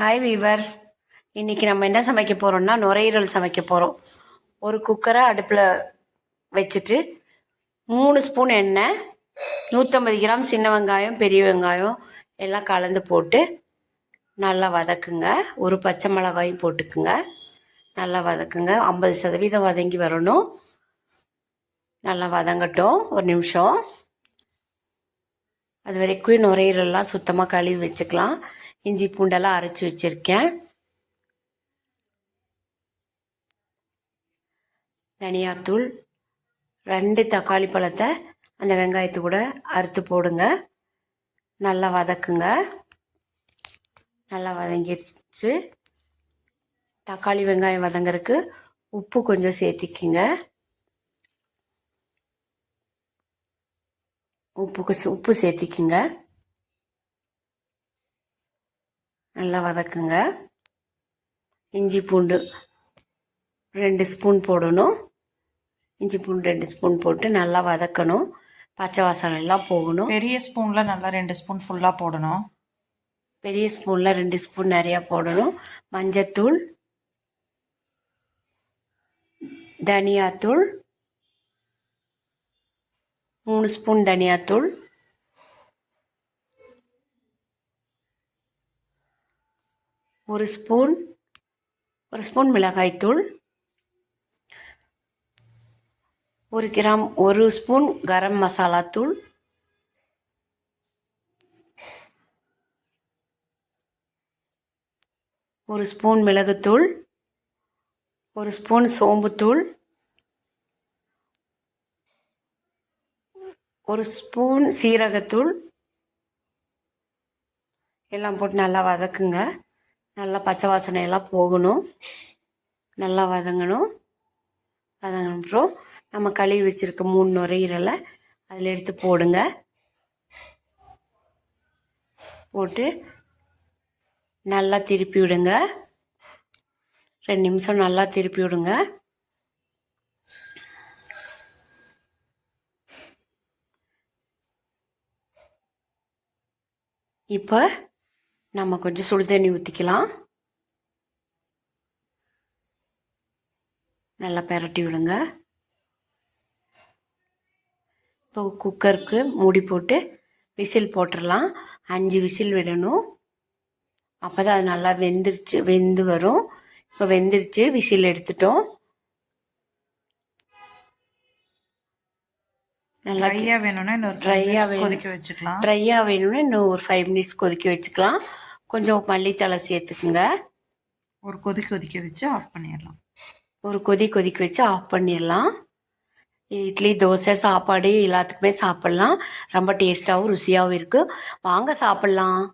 Hi viewers இன்றைக்கி நம்ம என்ன சமைக்க போகிறோம்னா நுரையீரல் சமைக்க போகிறோம் ஒரு குக்கரை அடுப்பில் வச்சுட்டு மூணு ஸ்பூன் எண்ணெய் நூற்றம்பது கிராம் சின்ன வெங்காயம் பெரிய வெங்காயம் எல்லாம் கலந்து போட்டு நல்லா வதக்குங்க. ஒரு பச்சை மிளகாயும் போட்டுக்குங்க. நல்லா வதக்குங்க. ஐம்பது சதவீதம் வதங்கி வரணும். நல்லா வதங்கட்டும். ஒரு நிமிஷம். அது வரைக்கும் நுரையீரல்லாம் சுத்தமாக கழுவி வச்சுக்கலாம். இஞ்சி பூண்டெல்லாம் அரைச்சி வச்சுருக்கேன். தனியாத்தூள் ரெண்டு தக்காளி பழத்தை அந்த வெங்காயத்து கூட அறுத்து போடுங்க. நல்லா வதக்குங்க. நல்லா வதங்கிடுச்சு. தக்காளி வெங்காயம் வதங்கிறதுக்கு உப்பு கொஞ்சம் சேர்த்திக்கிங்க. உப்புக்கு உப்பு சேர்த்திக்கிங்க. நல்லா வதக்குங்க. இஞ்சி பூண்டு ரெண்டு ஸ்பூன் போடணும். இஞ்சி பூண்டு ரெண்டு ஸ்பூன் போட்டு நல்லா வதக்கணும். பச்சை வாசனை எல்லாம் போகணும். பெரிய ஸ்பூன்ல நல்லா ரெண்டு ஸ்பூன் ஃபுல்லா போடணும். பெரிய ஸ்பூனில் ரெண்டு ஸ்பூன் நிறையா போடணும். மஞ்சத்தூள் தனியாத்தூள் மூணு ஸ்பூன் தனியாத்தூள் ஒரு ஸ்பூன் ஒரு ஸ்பூன் மிளகாய்த்தூள் ஒரு கிராம் ஒரு ஸ்பூன் கரம் மசாலா தூள் ஒரு ஸ்பூன் மிளகுத்தூள் ஒரு ஸ்பூன் சோம்புத்தூள் ஒரு ஸ்பூன் சீரகத்தூள். எல்லாம் போட்டு நல்லா வதக்குங்க. நல்லா பச்சை வாசனை எல்லாம் போகணும். நல்லா வதங்கணும். வதங்கினப்புறம் நம்ம கழுவி வச்சுருக்க மூணு நுரையீரலை அதில் எடுத்து போடுங்க. போட்டு நல்லா திருப்பி விடுங்க. ரெண்டு நிமிஷம் நல்லா திருப்பி விடுங்க. இப்போ நம்ம கொஞ்சம் சுடு தண்ணி ஊற்றிக்கலாம் நல்லா பெரட்டி விடுங்க. இப்போ குக்கருக்கு மூடி போட்டு விசில் போட்டுடலாம் அஞ்சு விசில் விடணும். அப்போ தான் அது நல்லா வெந்துருச்சு வெந்து வரும். இப்போ வெந்துருச்சு விசில் எடுத்துட்டோம். நல்லா ட்ரையா வேணும்னா இன்னொரு Dry ட்ரையா ஆ வேணும். கொதிக்க வச்சுக்கலாம். ட்ரையாக வேணும்னா இன்னும் ஒரு ஃபைவ் மினிட்ஸ் கொதிக்க வச்சுக்கலாம். கொஞ்சம் மல்லித்தலை சேர்த்துக்குங்க. ஒரு கொதி கொதிக்க வச்சு ஆஃப் பண்ணிடலாம். ஒரு கொதி கொதிக்க வச்சு ஆஃப் பண்ணிடலாம். இட்லி தோசை சாப்பாடு எல்லாத்துக்குமே சாப்பிட்லாம். ரொம்ப டேஸ்ட்டாகவும் ருசியாகவும் இருக்குது வாங்க சாப்பிட்லாம்.